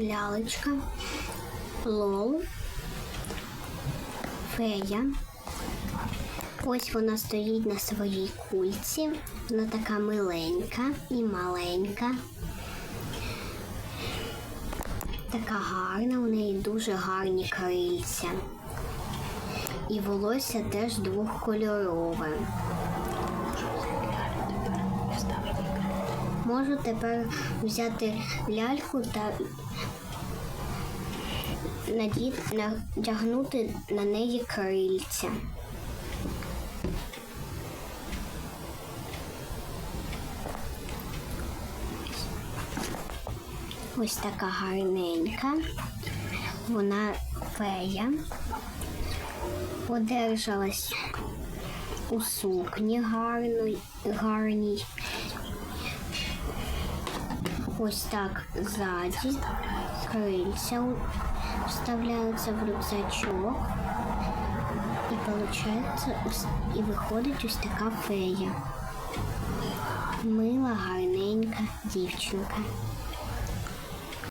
лялечка. Лол. Фея. Ось вона стоїть на своїй кульці. Вона така миленька і маленька. Така гарна, у неї дуже гарні крильця. І волосся теж двохкольорове. Можу тепер взяти ляльку та надягнути на неї крильця. Ось така гарненька. Вона фея. Одержалась у сукні гарної, гарній. Ось так ззаді. Крильця вставляються в рюкзачок. І виходить, і виходить ось така фея. Мила, гарненька дівчинка.